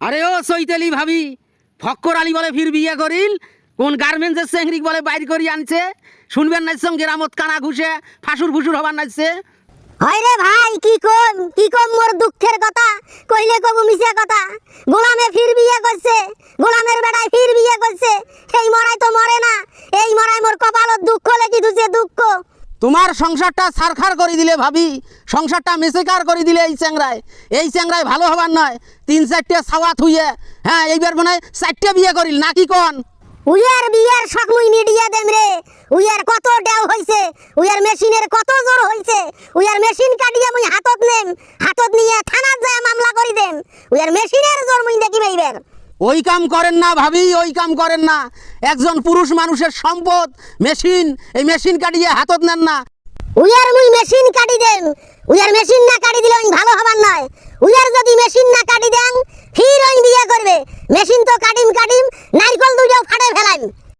আরে ও সৈতালি ভাবি, ফক্কর আলী বলে ফির বিয়ে করিল, কোন গার্মেন্টসের চেংড়িক বলে বাইর করি আনছে, শুনবেন না সঙ্গে রামত কানা ঘুষে, ফাসুর ফুসুর হবার নাচছে। হয় রে ভাই, কি কম কি কম মোর দুঃখের কথা, কইলে কবু মিছে কথা। গোলামে ফির বিয়ে করছে, গোলামের বেড়ায় ফির বিয়ে করছে এই মরাই তো মরে না, এই মরাই মোর কপালত দুঃখ লেগে ধুছে দুঃখ? তোমার সংসারটা সারখার করে দিলে ভাবি, সংসারটা মেসেকার করে দিলে এই চ্যাংরায়। এই চ্যাংরায় ভালো হবার নয়, তিন চারটে সাওয়াত হইয়ে হ্যাঁ এইবার মনে হয় চারটে বিয়ে করিল নাকি কন? উইয়ার বিয়ার সকমুই মিডিয়া দেম রে। উইয়ার কত ডেও হইছে, উইয়ার মেশিনের কত জোর হইছে, উইয়ার মেশিন কাটিয়ে মুই হাতত নেম, হাতত নিয়ে থানাত যায় মামলা করি দেম। উইয়ার মেশিনের জোর মুই দেখি এইবার। ওই কাম করেন না ভাবি, ওই কাম করেন না। একজন পুরুষ মানুষের সম্পদ, মেশিন, এই মেশিন কাটিয়ে হাতত নেন না। উইয়ার মুই মেশিন কাটি দেন উইয়ার মেশিন না কাটি দিলে আমি ভালো হবার নয়। উইয়ার যদি মেশিন না কাটি দেন, ফির ওই বিয়ে করবে। মেশিন তো কাটিম কাটিম, নারকল